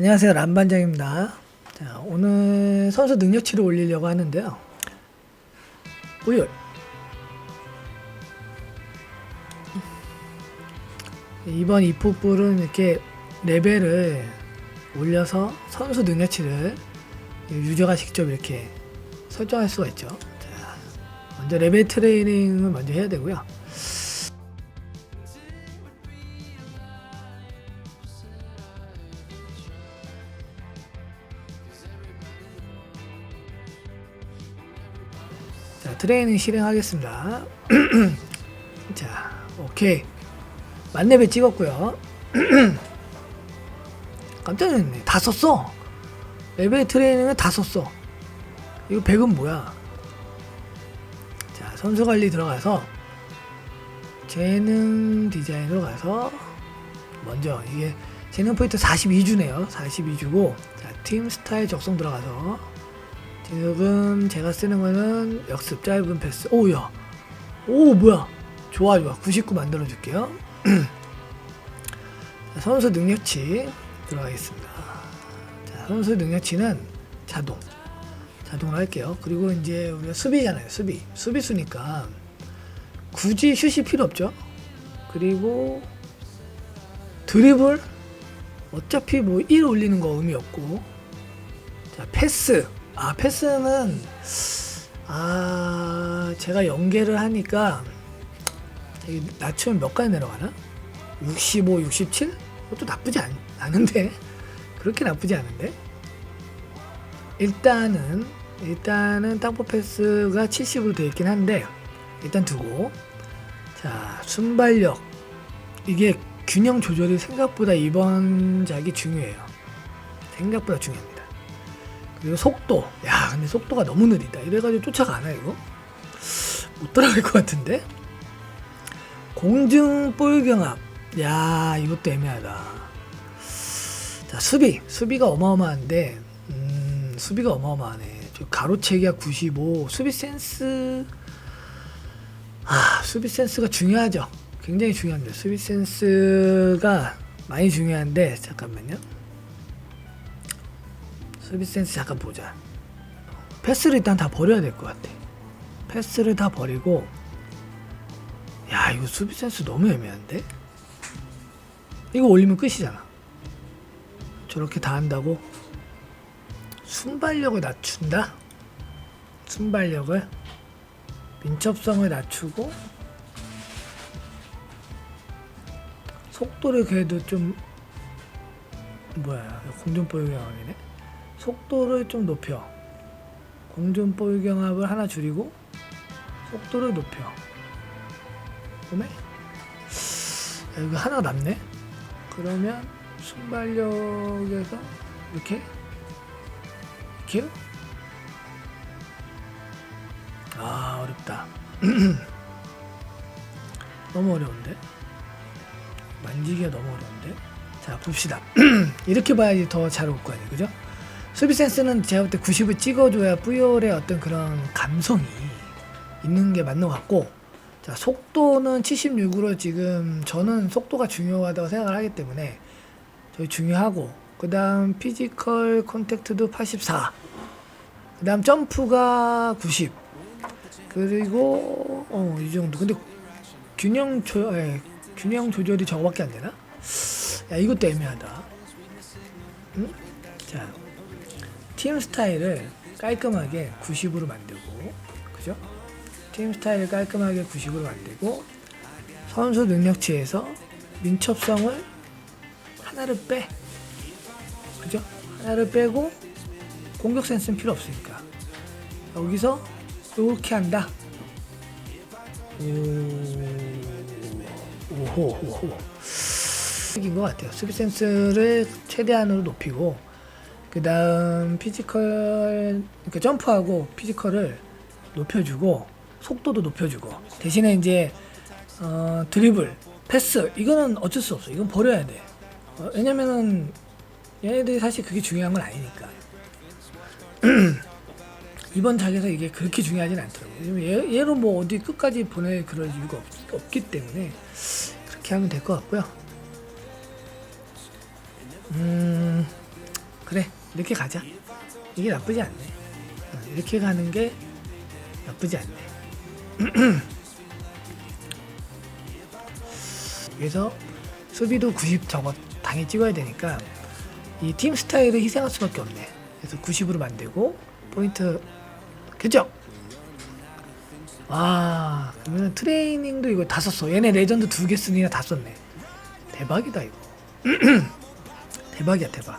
안녕하세요 람반장입니다. 자, 오늘 선수 능력치를 올리려고 하는데요. 우열 이번 이프뿔은 이렇게 레벨을 올려서 선수 능력치를 유저가 직접 이렇게 설정할 수가 있죠. 자, 먼저 레벨 트레이닝을 먼저 해야 되고요. 트레이닝 실행하겠습니다. 자, 오케이. 만렙에 찍었고요. 깜짝 놀랐네. 다 썼어. 레벨 트레이닝은 다 썼어. 이거 100은 뭐야? 자, 선수 관리 들어가서 재능 디자인으로 가서 먼저 이게 재능 포인트 42주네요. 42주고 자, 팀 스타일 적성 들어가서 지금 제가 쓰는 거는 역습 짧은 패스. 오야. 오 뭐야? 좋아 좋아. 99 만들어 줄게요. 자, 선수 능력치 들어가겠습니다. 자, 선수 능력치는 자동. 자동으로 할게요. 그리고 이제 우리가 수비잖아요. 수비. 수비수니까 굳이 슛이 필요 없죠. 그리고 드리블 어차피 뭐 1 올리는 거 의미 없고 자 패스 아 패스는 아 제가 연계를 하니까 낮추면 몇 가지 내려가나? 65, 67? 그것도 나쁘지 않, 않은데? 그렇게 나쁘지 않은데? 일단은 일단은 땅볼 패스가 70으로 되어 있긴 한데 일단 두고. 자 순발력. 이게 균형 조절이 생각보다 이번 작이 중요해요. 생각보다 중요합니다 그리고 속도. 야 근데 속도가 너무 느리다. 이래가지고 쫓아가나 이거? 못 따라갈 것 같은데? 공중 볼 경합. 야 이것도 애매하다. 자 수비. 수비가 어마어마한데 음 수비가 어마어마하네. 저 가로채기가 95 수비 센스. 아 수비 센스가 중요하죠. 굉장히 중요합니다. 수비 센스가 많이 중요한데 잠깐만요 수비 센스 잠깐 보자. 패스를 일단 다 버려야 될 것 같아. 패스를 다 버리고 야 이거 수비 센스 너무 애매한데? 이거 올리면 끝이잖아. 저렇게 다 한다고? 순발력을 낮춘다? 순발력을? 민첩성을 낮추고? 속도를 그래도 좀 뭐야 공중볼 경합이네 속도를 좀 높여. 공중볼 경합을 하나 줄이고 속도를 높여. 그다음에 야, 이거 하나 남네. 그러면 순발력에서 이렇게 이렇게. 아 어렵다. 너무 어려운데? 만지기가 너무 어려운데? 자 봅시다. 이렇게 봐야지 더 잘 올 거 아니에요. 그죠 수비 센스는 제가 볼 때 90을 찍어줘야 뿌열의 어떤 그런 감성이 있는 게 맞는 것 같고 자 속도는 76으로 지금 저는 속도가 중요하다고 생각을 하기 때문에 저희 중요하고 그 다음 피지컬 컨택트도 84 그 다음 점프가 90 그리고 어 이 정도 근데 균형 조 예, 균형 조절이 저거밖에 안 되나? 야 이것도 애매하다. 응? 자, 팀 스타일을 깔끔하게 90으로 만들고, 그죠? 팀 스타일을 깔끔하게 90으로 만들고 선수 능력치에서 민첩성을 하나를 빼, 그죠? 하나를 빼고 공격 센스는 필요 없으니까 여기서 이렇게 한다. 오, 오호. 이긴 것 같아요. 수비 센스를 최대한으로 높이고, 그 다음 피지컬, 그러니까 점프하고 피지컬을 높여주고, 속도도 높여주고, 대신에 이제, 어, 드리블, 패스, 이거는 어쩔 수 없어. 이건 버려야 돼. 어, 왜냐면은, 얘네들이 사실 그게 중요한 건 아니니까. 이번 작에서 이게 그렇게 중요하진 않더라고요. 얘, 얘로 뭐 어디 끝까지 보낼 그럴 이유가 없, 없기 때문에 그렇게 하면 될 것 같고요. 음, 그래 이렇게 가자. 이게 나쁘지 않네. 어, 이렇게 가는 게 나쁘지 않네. 그래서 수비도 90 저거 당연히 찍어야 되니까 이 팀 스타일을 희생할 수밖에 없네. 그래서 90으로 만들고 포인트. 교정 와 그러면 트레이닝도 이거 다 썼어. 얘네 레전드 두 개 쓰니까 다 썼네. 대박이다 이거. 대박이야 대박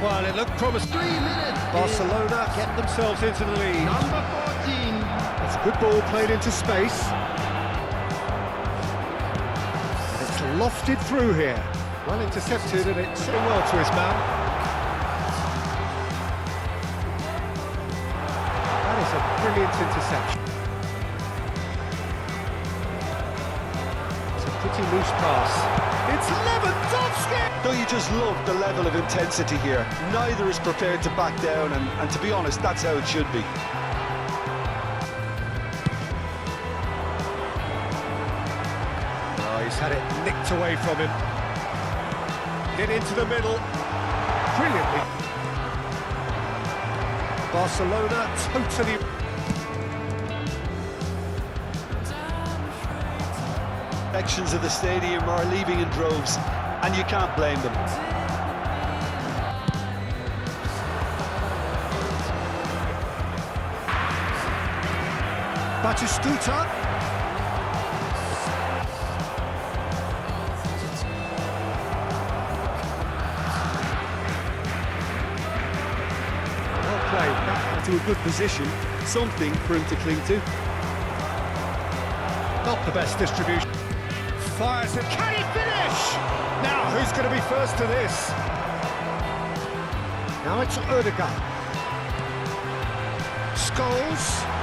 Well, it looked promising. Three minutes. Barcelona get themselves into the lead. Number 14. It's a good ball played into space. It's lofted through here. Well intercepted and it's doing well to his man. That is a brilliant interception. It's a pretty loose pass. It's Lewandowski! Don't you just love the level of intensity here? Neither is prepared to back down, and, and to be honest, that's how it should be. Oh, he's had it nicked away from him. Get into the middle. Brilliantly. Barcelona totally. Sections of the stadium are leaving in droves, and you can't blame them. Batistuta. Well played. Back to a good position. Something for him to cling to. Not the best distribution. Fires it. Can he finish? Now, who's going to be first to this? Now it's Erdogan. Scholes.